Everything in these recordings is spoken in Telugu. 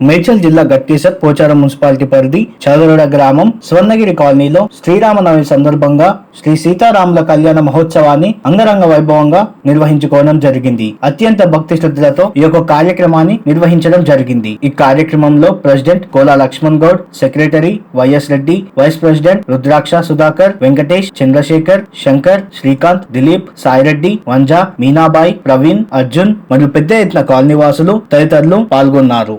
మేడ్చల్ జిల్లా గట్కేసర్ పోచారం మున్సిపాలిటీ పరిధి చదరుడ గ్రామం స్వర్ణగిరి కాలనీలో శ్రీరామనవమి సందర్భంగా శ్రీ సీతారాముల కళ్యాణ మహోత్సవాన్ని అంగరంగ వైభవంగా నిర్వహించుకోవడం జరిగింది. అత్యంత భక్తి శ్రద్ధలతో ఈ యొక్క కార్యక్రమాన్ని నిర్వహించడం జరిగింది. ఈ కార్యక్రమంలో president Kola Lakshman Goud secretary YS Reddy vice president Rudraksha Sudhakar Venkatesh Chandrashekar Shankar Srikanth Dilip Saireddy Vanja Meenabai Praveen Arjun మరియు పెద్ద ఎత్తున కాలనీ వాసులు తదితరులు పాల్గొన్నారు.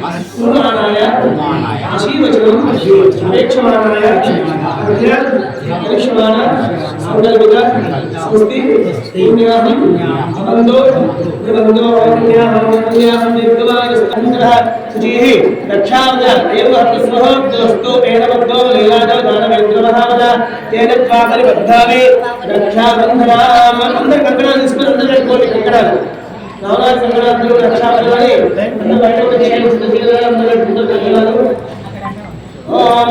నమస్కురుమానాయ ఆశీర్వచనం అపేక్షమానాయ పరీక్షమాణ సంకల్పిత స్వస్తి పుణ్యాహం అబంధో బంధో పుణ్యాహం నిర్గమాయ సంగ్రహ శుచిః రక్షావద దేవహస్తస్వహోద్యోస్తు ఏనబద్ధో లీలాజో దానవేంద్రమహావద తేన త్వాకరి బద్ధావే రక్షాబంధనామ అందరి కంకణాలు తీసుకుని అందరూ పెట్టుకోండి కంకణాలు నవరాత్రి సంక్రాంతులు రక్షాబంధనాన్ని అందరూ బయట ఓ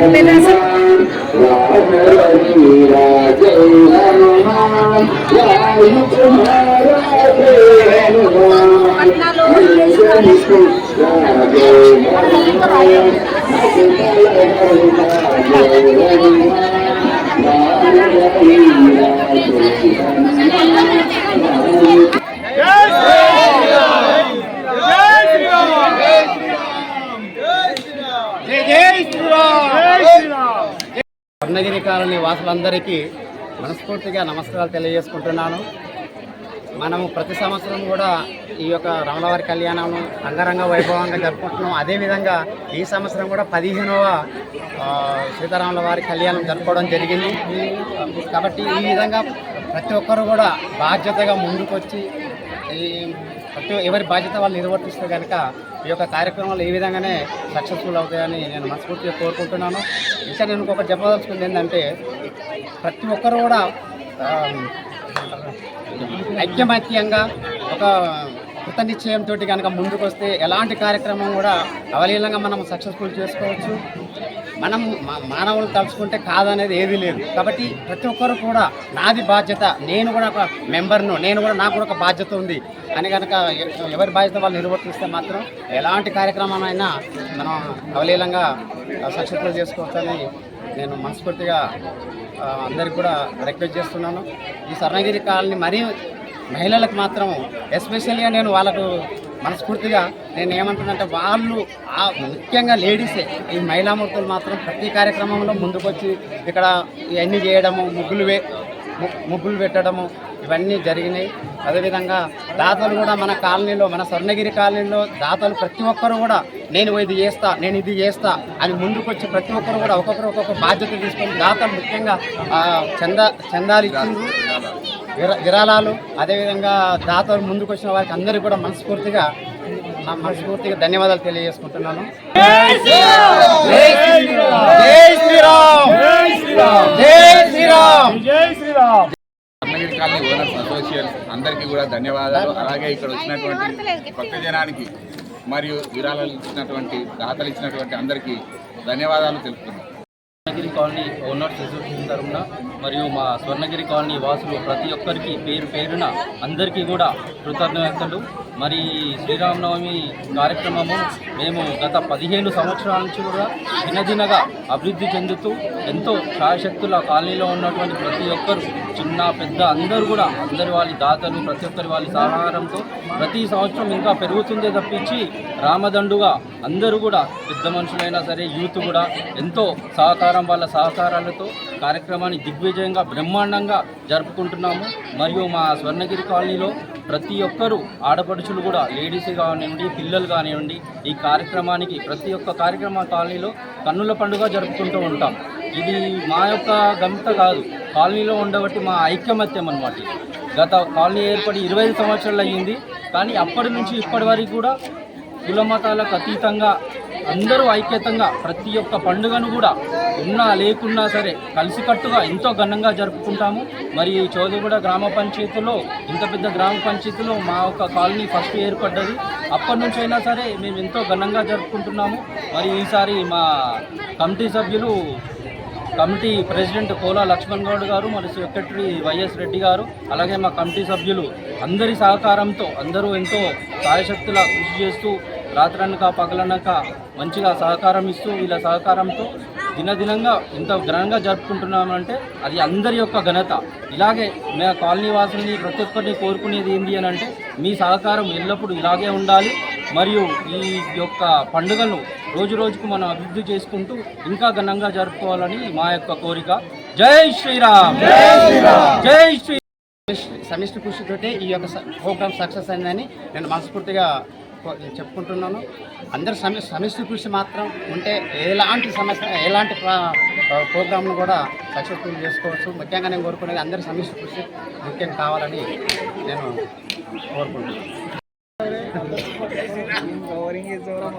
జరుపుకోవాలి అంతే కదా స్వర్ణగిరి కాలనీ వాసులందరికీ మనస్ఫూర్తిగా నమస్కారాలు తెలియజేసుకుంటున్నాను. మనము ప్రతి సంవత్సరం కూడా ఈ యొక్క రాములవారి కళ్యాణం అంగరంగ వైభవంగా జరుపుకుంటున్నాం. అదేవిధంగా ఈ సంవత్సరం కూడా పదిహేనవ సీతారాముల వారి కళ్యాణం జరుపుకోవడం జరిగింది. కాబట్టి ఈ విధంగా ప్రతి ఒక్కరు కూడా బాధ్యతగా ముందుకొచ్చి ప్రతి ఎవరి బాధ్యత వాళ్ళు నిర్వర్తిస్తే కనుక ఈ యొక్క కార్యక్రమాలు ఈ విధంగానే సక్సెస్ఫుల్ అవుతాయని నేను మనస్ఫూర్తిగా కోరుకుంటున్నాను. ఇంకా నేను ఇంకొకటి చెప్పదలుచుకుంది ఏంటంటే ప్రతి ఒక్కరు కూడా ఐక్యమత్యంగా ఒక కృత నిశ్చయంతో కనుక ముందుకు వస్తే ఎలాంటి కార్యక్రమం కూడా అవలీలంగా మనం సక్సెస్ఫుల్ చేసుకోవచ్చు. మనం మా- మానవులు తలుచుకుంటే కాదనేది ఏది లేదు. కాబట్టి ప్రతి ఒక్కరు కూడా నాది బాధ్యత నేను కూడా ఒక మెంబర్ను నేను కూడా నాకు కూడా ఒక బాధ్యత ఉంది అని కనుక ఎవరి బాధ్యత వాళ్ళు నిర్వర్తిస్తే మాత్రం ఎలాంటి కార్యక్రమాలైనా మనం అవలీలంగా సక్సెస్ఫుల్ చేసుకోవచ్చని నేను మనస్ఫూర్తిగా అందరికి కూడా రిక్వెస్ట్ చేస్తున్నాను. ఈ స్వర్ణగిరి కాలనీ మరీ మహిళలకు మాత్రం ఎస్పెషల్గా నేను వాళ్ళకు మనస్ఫూర్తిగా నేను ఏమంటున్నానంటే వాళ్ళు ఆ ముఖ్యంగా లేడీసే ఈ మహిళామూర్తులు మాత్రం ప్రతి కార్యక్రమంలో ముందుకొచ్చి ఇక్కడ ఇవన్నీ చేయడము ముగ్గులు వే ముగ్గులు పెట్టడము ఇవన్నీ జరిగినాయి. అదేవిధంగా దాతలు కూడా మన కాలనీలో మన స్వర్ణగిరి కాలనీలో దాతలు ప్రతి ఒక్కరు కూడా నేను ఇది చేస్తా నేను ఇది చేస్తా అని ముందుకొచ్చి ప్రతి ఒక్కరు కూడా ఒక్కొక్కరు ఒక్కొక్క బాధ్యత తీసుకొని దాతలు ముఖ్యంగా చందా చందాలు ఇచ్చిండ్రు. విరాళాలు అదేవిధంగా దాతలు ముందుకు వచ్చిన వారికి అందరికీ కూడా మనస్ఫూర్తిగా నా మనస్ఫూర్తిగా ధన్యవాదాలు తెలియజేసుకుంటున్నాను. అన్నగిరి కాలనీ ఓనర్స్ అసోసియేట్స్ అందరికీ కూడా ధన్యవాదాలు. అలాగే ఇక్కడ వచ్చినటువంటి భక్త జనానికి మరియు విరాళాలు ఇచ్చినటువంటి దాతలు ఇచ్చినటువంటి అందరికీ ధన్యవాదాలు తెలుపుతున్నాం. స్వర్ణగిరి కాలనీ ఓనర్స్ అసోసియేషన్ తరఫున మరియు మా స్వర్ణగిరి కాలనీ వాసులు ప్రతి ఒక్కరికి పేరు పేరున అందరికీ కూడా కృతజ్ఞతలు. మరి శ్రీరామనవమి కార్యక్రమము మేము గత పదిహేను సంవత్సరాల నుంచి కూడా దినదినగా అభివృద్ధి చెందుతూ ఎంతో శాయశక్తుల కాలనీలో ఉన్నటువంటి ప్రతి ఒక్కరు చిన్న పెద్ద అందరూ కూడా అందరి వాళ్ళ దాతలు ప్రతి ఒక్కరి వాళ్ళ సహకారంతో ప్రతి సంవత్సరం ఇంకా పెరుగుతుందే తప్పించి రామదండుగా అందరూ కూడా పెద్ద మనుషులైనా సరే యూత్ కూడా ఎంతో సహకారం వాళ్ళ సహకారాలతో కార్యక్రమాన్ని దిగ్విజయంగా బ్రహ్మాండంగా జరుపుకుంటున్నాము. మరియు మా స్వర్ణగిరి కాలనీలో ప్రతి ఒక్కరూ ఆడపడుచులు కూడా లేడీస్ కానివ్వండి పిల్లలు కానివ్వండి ఈ కార్యక్రమానికి ప్రతి ఒక్క కార్యక్రమ కాలనీలో కన్నుల పండుగ జరుపుకుంటూ ఉంటాం. ఇది మా యొక్క గంత కాదు. కాలనీలో ఉండబట్టి మా ఐకమత్యం అనమాట గత కాలనీ ఏర్పడి ఇరవై ఐదు సంవత్సరాలు అయ్యింది. కానీ అప్పటి నుంచి ఇప్పటి వరకు కూడా కుల మతాలకు అతీతంగా అందరూ ఐక్యతంగా ప్రతి ఒక్క పండుగను కూడా ఉన్నా లేకున్నా సరే కలిసికట్టుగా ఎంతో ఘనంగా జరుపుకుంటాము. మరి ఈ చౌదగూడ గ్రామ పంచాయతీలో ఇంత పెద్ద గ్రామ పంచాయతీలో మా ఒక కాలనీ ఫస్ట్ ఏర్పడ్డది. అప్పటి నుంచి అయినా సరే మేము ఎంతో ఘనంగా జరుపుకుంటున్నాము. మరి ఈసారి మా కమిటీ సభ్యులు కమిటీ ప్రెసిడెంట్ కోలా లక్ష్మణ్ గౌడ్ గారు మరియు సెక్రటరీ వైఎస్ రెడ్డి గారు అలాగే మా కమిటీ సభ్యులు అందరి సహకారంతో అందరూ ఎంతో సాయశక్తులా కృషి చేస్తూ రాత్రనక పగలనక మంచిగా సహకారం ఇస్తూ వీళ్ళ సహకారంతో దినదినంగా ఇంత ఘనంగా జరుపుకుంటున్నామంటే అది అందరి యొక్క ఘనత. ఇలాగే మా కాలనీ వాసుల్ని ప్రతి ఒక్కరిని కోరుకునేది ఏంటి అని అంటే మీ సహకారం ఎల్లప్పుడూ ఇలాగే ఉండాలి. మరియు ఈ యొక్క పండుగను రోజు రోజుకు మనం అభివృద్ధి చేసుకుంటూ ఇంకా ఘనంగా జరుపుకోవాలని మా యొక్క కోరిక. జై శ్రీరామ్! జై శ్రీ సమిష్టి కృషితోటే ఈ యొక్క ప్రోగ్రామ్ సక్సెస్ అయిందని నేను మనస్ఫూర్తిగా చెప్పుకుంటున్నాను. అందరు సమి సమిష్టి కృషి మాత్రం ఉంటే ఎలాంటి సమస్య ఎలాంటి ప్రోగ్రామ్ను కూడా సక్సెస్ఫుల్ చేసుకోవచ్చు. ముఖ్యంగా నేను కోరుకునేది అందరి సమిష్టి కృషి ముఖ్యం కావాలని నేను కోరుకుంటున్నాను. ఓవరింగ్ ఇస్ ఓవర్